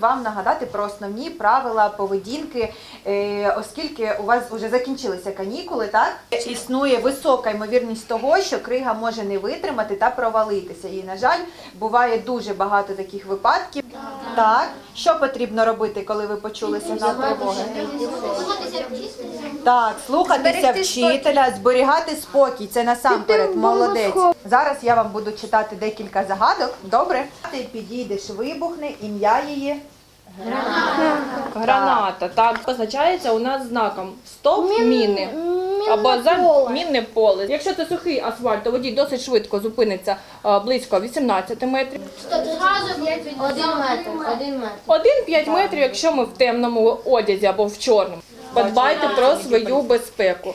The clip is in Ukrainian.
вам нагадати про основні правила поведінки, е, оскільки у вас вже закінчилися канікули, так існує висока ймовірність того, що крига може не витримати та провалитися. І, на жаль, буває дуже багато таких випадків. Так, що потрібно робити, коли ви почули сигнал тривоги? Так, слухатися вчителя, зберігати спокій. Це насамперед молодець. Зараз я вам буду читати декілька загадок. Добре? Ти підійдеш, вибухне, ім'я її. Граната, так, позначається у нас знаком стоп міни. Або за поле. мінне поле. Якщо це сухий асфальт, то водій досить швидко зупиниться е, близько 18 метрів. Один метр, один метр. 1-5 метрів, якщо ми в темному одязі або в чорному. Подбайте про свою безпеку.